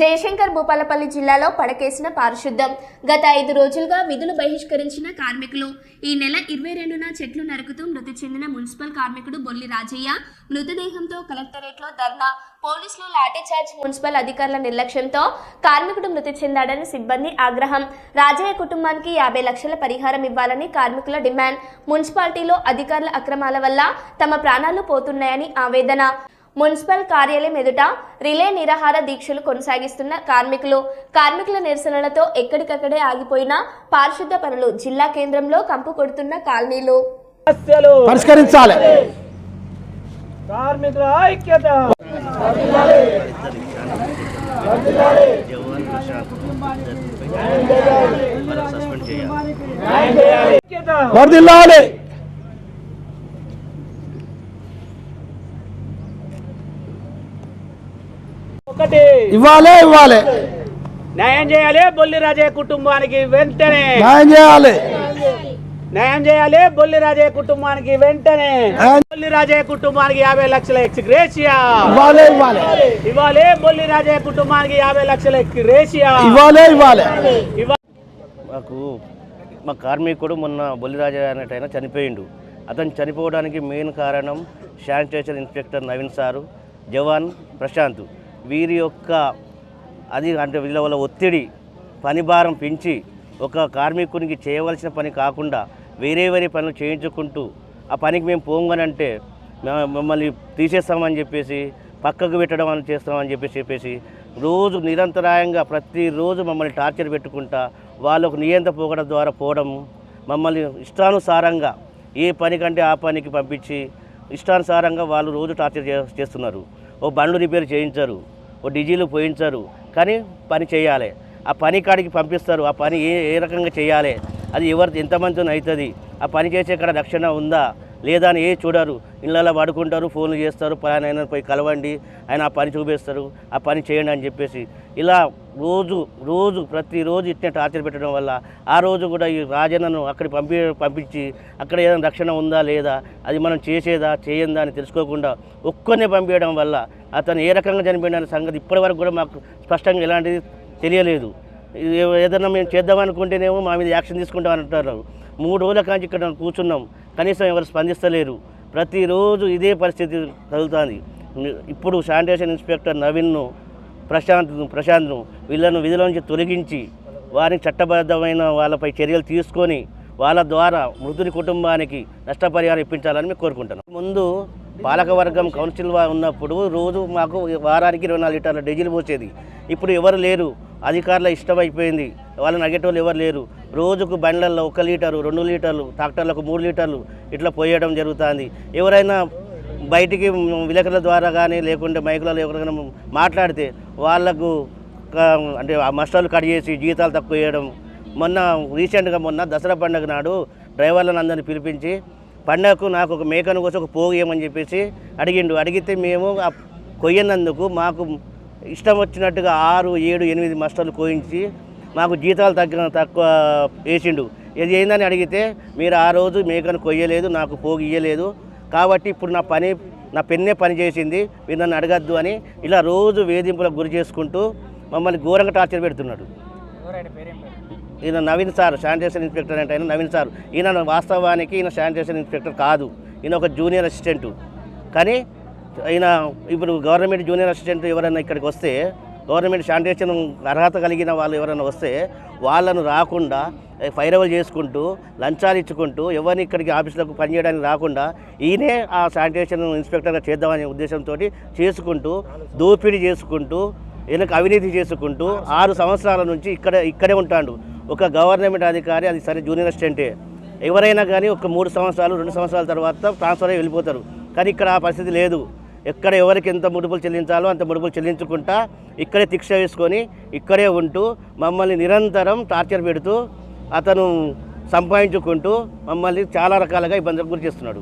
జయశంకర్ భూపాలపల్లి జిల్లాలో పడకేసిన పారిశుద్ధం. గత ఐదు రోజులుగా విధులు బహిష్కరించిన కార్మికులు. ఈ నెల ఇరవై రెండున చెట్లు నరుకుతూ మృతి చెందిన మున్సిపల్ కార్మికుడు బొల్లి రాజయ్య మృతదేహంతో కలెక్టరేట్లో ధర్నా. పోలీసులు లాఠీచార్జ్ మున్సిపల్ అధికారుల నిర్లక్ష్యంతో కార్మికుడు మృతి చెందాడని సిబ్బంది ఆగ్రహం. రాజయ్య కుటుంబానికి యాభై లక్షల పరిహారం ఇవ్వాలని కార్మికుల డిమాండ్. మున్సిపాలిటీలో అధికారుల అక్రమాల వల్ల తమ ప్రాణాలు పోతున్నాయని ఆవేదన. మున్సిపల్ కార్యాలయం ఎదుట రిలే నిరాహార దీక్షలు కొనసాగిస్తున్న కార్మికులు. కార్మికుల నిరసనలతో ఎక్కడికక్కడే ఆగిపోయిన పారిశుద్ధ పనులు జిల్లా కేంద్రంలో కంపు కొడుతున్న కాలనీలు. పరిష్కరించాలి. కార్మికుల ఐక్యత. వర్దిల్లాలి ఇవ్వాలే ఇవ్వాలి. న్యాయం చేయాలి బొల్లి రాజయ్య కుటుంబానికి వెంటనే. న్యాయం చేయాలి. న్యాయం చేయాలి బొల్లి రాజయ్య కుటుంబానికి వెంటనే. బొల్లి రాజయ్య కుటుంబానికి యాభై లక్షల ఎక్స్గ్రేషియా. ఇవ్వాలే ఇవ్వాలి. ఇవ్వాలి బొల్లి రాజయ్య కుటుంబానికి యాభై లక్షల ఎక్స్గ్రేషియా. ఇవ్వాలే ఇవ్వాలి. ఇవ్వాలి మాకు మా కార్మికుడు మొన్న బొల్లిరాజా అనేటైనా చనిపోయిండు. అతను చనిపోవడానికి మెయిన్ కారణం శానిటేషన్ ఇన్స్పెక్టర్ నవీన్ సారు జవాన్ ప్రశాంత్. వీరి యొక్క అది అంటే వీళ్ళ వల్ల ఒత్తిడి పని భారం పెంచి ఒక కార్మికునికి చేయవలసిన పని కాకుండా వేరే వేరే పనులు చేయించుకుంటూ ఆ పనికి మేము పోంగానంటే మమ్మల్ని తీసేస్తామని చెప్పేసి పక్కకు పెట్టడం అని చేస్తామని చెప్పేసి చెప్పేసి రోజు నిరంతరాయంగా ప్రతిరోజు మమ్మల్ని టార్చర్ పెట్టుకుంటా వాళ్ళకు నియంత పోగడం ద్వారా పోవడం మమ్మల్ని ఇష్టానుసారంగా ఏ పని కంటే ఆ పనికి పంపించి ఇష్టానుసారంగా వాళ్ళు రోజు టార్చర్ చే- చేస్తున్నారు. ఓ బండ్లు రిపేర్ చేయించరు ఓ డీజీలు పోయించరు కానీ పని చేయాలి. ఆ పని కాడికి పంపిస్తారు ఆ పని ఏ ఏ రకంగా చేయాలి? అది ఎవరు ఎంతమందితో అవుతుంది ఆ పని చేసే కాడ రక్షణ ఉందా? లేదా అని ఏ చూడరు. ఇళ్ళలో పడుకుంటారు ఫోన్లు చేస్తారు పలానా ఆయన పోయి కలవండి ఆయన ఆ పని చూపిస్తారు ఆ పని చేయండి అని చెప్పేసి. ఇలా రోజు రోజు ప్రతిరోజు ఇట్నే టార్చర్ పెట్టడం వల్ల ఆ రోజు కూడా ఈ రాజన్నను అక్కడికి పంపి పంపించి అక్కడ ఏదైనా రక్షణ ఉందా లేదా అది మనం చేసేదా చేయందా అని తెలుసుకోకుండా ఒక్కనే పంపించడం వల్ల అతను ఏ రకంగా చనిపోయిన సంగతి ఇప్పటివరకు కూడా మాకు స్పష్టంగా ఎలాంటిది తెలియలేదు. ఏదైనా మేము చేద్దామనుకుంటేనేమో మా మీద యాక్షన్ తీసుకుంటామని అంటారు మూడు రోజుల కాంచి ఇక్కడ కూర్చున్నాం. కనీసం ఎవరు స్పందిస్తలేరు. ప్రతిరోజు ఇదే పరిస్థితి కలుగుతుంది. ఇప్పుడు శానిటేషన్ ఇన్స్పెక్టర్ నవీన్ను ప్రశాంత్ను ప్రశాంత్ను వీళ్ళను విధుల నుంచి తొలగించి వారికి చట్టబద్ధమైన వాళ్ళపై చర్యలు తీసుకొని వాళ్ళ ద్వారా మృతుని కుటుంబానికి నష్టపరిహారం ఇప్పించాలని మేము కోరుకుంటున్నాం. ముందు పాలకవర్గం కౌన్సిల్ ఉన్నప్పుడు రోజు మాకు వారానికి ఇరవై నాలుగు లీటర్ల డీజిల్ పోసేది. ఇప్పుడు ఎవరు లేరు. అధికారుల ఇష్టమైపోయింది వాళ్ళని అడిగేటోళ్ళు ఎవరు లేరు. రోజుకు బండ్లలో ఒక లీటరు రెండు లీటర్లు ట్రాక్టర్లకు మూడు లీటర్లు ఇట్లా పోయడం జరుగుతుంది. ఎవరైనా బయటికి విలేకరుల ద్వారా కానీ లేకుంటే మైకులలో ఎవరికైనా మాట్లాడితే వాళ్ళకు అంటే ఆ మస్టాలు కట్ చేసి జీతాలు తక్కువ వేయడం. మొన్న రీసెంట్గా మొన్న దసరా పండుగ నాడు డ్రైవర్లను అందరిని పిలిపించి పండగకు నాకు ఒక మేకను కోసం ఒక పోగు ఏమని చెప్పేసి అడిగిండు. అడిగితే మేము ఆ కొయ్యనందుకు మాకు ఇష్టం వచ్చినట్టుగా ఆరు ఏడు ఎనిమిది మస్టర్లు కోయించి మాకు జీతాలు తగ్గిన తక్కువ వేసిండు. ఇది ఏందని అడిగితే మీరు ఆ రోజు మేకను కొయ్యలేదు నాకు పోగు ఇయ్యలేదు. కాబట్టి ఇప్పుడు నా పని నా పెన్నే పని చేసింది మీరు నన్ను అడగద్దు అని ఇలా రోజు వేధింపులకు గురి చేసుకుంటూ మమ్మల్ని ఘోరంగా టార్చర్ పెడుతున్నాడు. ఈయన నవీన్ సార్ శానిటేషన్ ఇన్స్పెక్టర్ అంటే ఆయన నవీన్ సార్. ఈయన వాస్తవానికి ఈయన శానిటేషన్ ఇన్స్పెక్టర్ కాదు. ఈయన ఒక జూనియర్ అసిస్టెంట్. కానీ ఈయన ఇప్పుడు గవర్నమెంట్ జూనియర్ అసిస్టెంట్ ఎవరైనా ఇక్కడికి వస్తే గవర్నమెంట్ శానిటేషన్ అర్హత కలిగిన వాళ్ళు ఎవరైనా వస్తే వాళ్ళను రాకుండా ఫైరవల్ చేసుకుంటూ లంచాలు ఇచ్చుకుంటూ ఎవరిని ఇక్కడికి ఆఫీసులకు పనిచేయడానికి రాకుండా ఈయనే ఆ శానిటేషన్ ఇన్స్పెక్టర్గా చేద్దామనే ఉద్దేశంతో చేసుకుంటూ దోపిడీ చేసుకుంటూ ఈయనకు అవినీతి చేసుకుంటూ ఆరు సంవత్సరాల నుంచి ఇక్కడ ఇక్కడే ఉంటాడు. ఒక గవర్నమెంట్ అధికారి అది సరే జూనియర్ అసిస్టెంటే. ఎవరైనా కానీ ఒక మూడు సంవత్సరాలు రెండు సంవత్సరాల తర్వాత ట్రాన్స్ఫర్ అయ్యి వెళ్ళిపోతారు. కానీ ఇక్కడ ఆ పరిస్థితి లేదు. ఎక్కడ ఎవరికి ఎంత ముడుపులు చెల్లించాలో అంత ముడుపులు చెల్లించుకుంటా ఇక్కడే దీక్ష వేసుకొని ఇక్కడే ఉంటూ మమ్మల్ని నిరంతరం టార్చర్ పెడుతూ అతను సంపాదించుకుంటూ మమ్మల్ని చాలా రకాలుగా ఇబ్బందులకు గురి చేస్తున్నాడు.